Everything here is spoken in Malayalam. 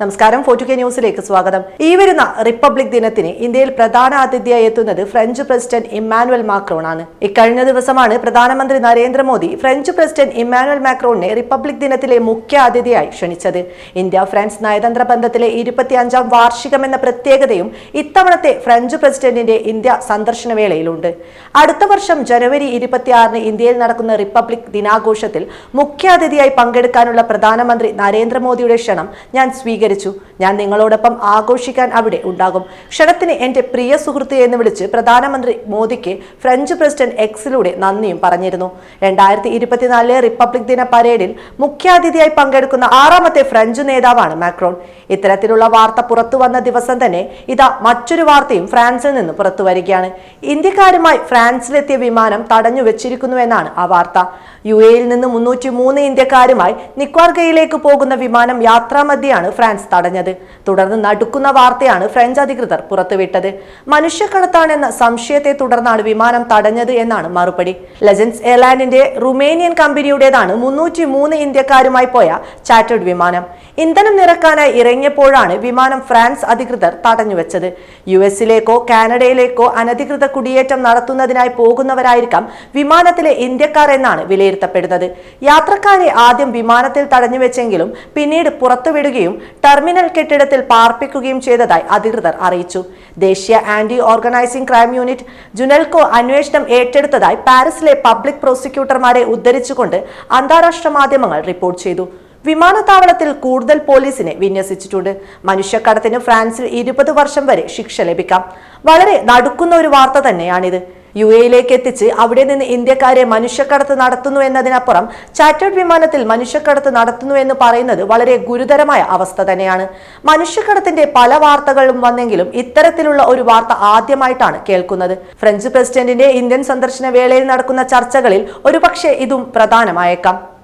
നമസ്കാരം ഫോർട്ടു കെ ന്യൂസിലേക്ക് സ്വാഗതം. ഈ വരുന്ന റിപ്പബ്ലിക് ദിനത്തിന് ഇന്ത്യയിൽ പ്രധാന അതിഥിയായി എത്തുന്നത് ഫ്രഞ്ച് പ്രസിഡന്റ് ഇമ്മാനുവൽ മാക്രോൺ ആണ്. ഇക്കഴിഞ്ഞ ദിവസമാണ് പ്രധാനമന്ത്രി നരേന്ദ്രമോദി ഫ്രഞ്ച് പ്രസിഡന്റ് ഇമ്മാനുവൽ മാക്രോണിനെ റിപ്പബ്ലിക് ദിനത്തിലെ മുഖ്യ അതിഥിയായി ക്ഷണിച്ചത്. ഇന്ത്യ ഫ്രാൻസ് നയതന്ത്ര ബന്ധത്തിലെ ഇരുപത്തിയഞ്ചാം വാർഷികം എന്ന പ്രത്യേകതയും ഇത്തവണത്തെ ഫ്രഞ്ച് പ്രസിഡന്റിന്റെ ഇന്ത്യ സന്ദർശന വേളയിലുണ്ട്. അടുത്ത വർഷം ജനുവരി ഇരുപത്തിയാറിന് ഇന്ത്യയിൽ നടക്കുന്ന റിപ്പബ്ലിക് ദിനാഘോഷത്തിൽ മുഖ്യാതിഥിയായി പങ്കെടുക്കാനുള്ള പ്രധാനമന്ത്രി നരേന്ദ്രമോദിയുടെ ക്ഷണം ഞാൻ സ്വീകരിച്ചു ഞാൻ നിങ്ങളോടൊപ്പം ആഘോഷിക്കാൻ അവിടെ ഉണ്ടാകും. ക്ഷണത്തിന് എന്റെ പ്രിയ സുഹൃത്ത് എന്ന് വിളിച്ച് പ്രധാനമന്ത്രി മോദിക്ക് ഫ്രഞ്ച് പ്രസിഡന്റ് എക്സിലൂടെ നന്ദിയും പറഞ്ഞിരുന്നു. രണ്ടായിരത്തി ഇരുപത്തിനാലിലെ റിപ്പബ്ലിക് ദിന പരേഡിൽ മുഖ്യാതിഥിയായി പങ്കെടുക്കുന്ന ആറാമത്തെ ഫ്രഞ്ച് നേതാവാണ് മാക്രോൺ. ഇത്തരത്തിലുള്ള വാർത്ത പുറത്തു വന്ന ദിവസം തന്നെ ഇതാ മറ്റൊരു വാർത്തയും ഫ്രാൻസിൽ നിന്ന് പുറത്തു വരികയാണ്. ഇന്ത്യക്കാരുമായി ഫ്രാൻസിലെത്തിയ വിമാനം തടഞ്ഞു വെച്ചിരിക്കുന്നുവെന്നാണ് ആ വാർത്ത. യു എയിൽ നിന്ന് മുന്നൂറ്റി മൂന്ന് ഇന്ത്യക്കാരുമായി നിക്വാർഗയിലേക്ക് പോകുന്ന വിമാനം യാത്രാമധ്യയാണ് ഫ്രാൻസ് തടഞ്ഞത്. തുടർന്ന് നടുക്കുന്ന വാർത്തയാണ് ഫ്രഞ്ച് അധികൃതർ പുറത്തുവിട്ടത്. മനുഷ്യക്കടത്താണെന്ന സംശയത്തെ തുടർന്നാണ് വിമാനം തടഞ്ഞത് എന്നാണ് മറുപടി. ലെജൻസ് എയർലൈനിന്റെ റുമേനിയൻ കമ്പനിയുടേതാണ് മുന്നൂറ്റി മൂന്ന് ഇന്ത്യക്കാരുമായി പോയ ചാറ്റേഡ് വിമാനം. ഇന്ധനം നിറക്കാനായി ഇറങ്ങിയപ്പോഴാണ് വിമാനം ഫ്രാൻസ് അധികൃതർ തടഞ്ഞുവെച്ചത്. യു എസിലേക്കോ കാനഡയിലേക്കോ അനധികൃത കുടിയേറ്റം നടത്തുന്നതിനായി പോകുന്നവരായിരിക്കാം വിമാനത്തിലെ ഇന്ത്യക്കാർ എന്നാണ് വിലയിരുത്തപ്പെടുന്നത്. യാത്രക്കാരെ ആദ്യം വിമാനത്തിൽ തടഞ്ഞുവെച്ചെങ്കിലും പിന്നീട് പുറത്തുവിടുകയും ടെർമിനൽ കെട്ടിടത്തിൽ പാർപ്പിക്കുകയും ചെയ്തതായി അധികൃതർ അറിയിച്ചു. ദേശീയ ആന്റി ഓർഗനൈസിംഗ് ക്രൈം യൂണിറ്റ് ജുനൽകോ അന്വേഷണം ഏറ്റെടുത്തതായി പാരീസിലെ പബ്ലിക് പ്രോസിക്യൂട്ടർമാരെ ഉദ്ധരിച്ചുകൊണ്ട് അന്താരാഷ്ട്ര മാധ്യമങ്ങൾ റിപ്പോർട്ട് ചെയ്തു. വിമാനത്താവളത്തിൽ കൂടുതൽ പോലീസിനെ വിന്യസിച്ചിട്ടുണ്ട്. മനുഷ്യക്കടത്തിന് ഫ്രാൻസിൽ ഇരുപത് വർഷം വരെ ശിക്ഷ ലഭിക്കാം. വളരെ നടുക്കുന്ന ഒരു വാർത്ത തന്നെയാണിത്. യു എയിലേക്ക് എത്തിച്ച് അവിടെ നിന്ന് ഇന്ത്യക്കാരെ മനുഷ്യക്കടത്ത് നടത്തുന്നു എന്നതിനപ്പുറം ചാറ്റേഡ് വിമാനത്തിൽ മനുഷ്യക്കടത്ത് നടത്തുന്നു എന്ന് പറയുന്നത് വളരെ ഗുരുതരമായ അവസ്ഥ തന്നെയാണ്. മനുഷ്യക്കടത്തിന്റെ പല വാർത്തകളും വന്നെങ്കിലും ഇത്തരത്തിലുള്ള ഒരു വാർത്ത ആദ്യമായിട്ടാണ് കേൾക്കുന്നത്. ഫ്രഞ്ച് പ്രസിഡന്റിന്റെ ഇന്ത്യൻ സന്ദർശന വേളയിൽ നടക്കുന്ന ചർച്ചകളിൽ ഒരുപക്ഷെ ഇതും പ്രധാനമായേക്കാം.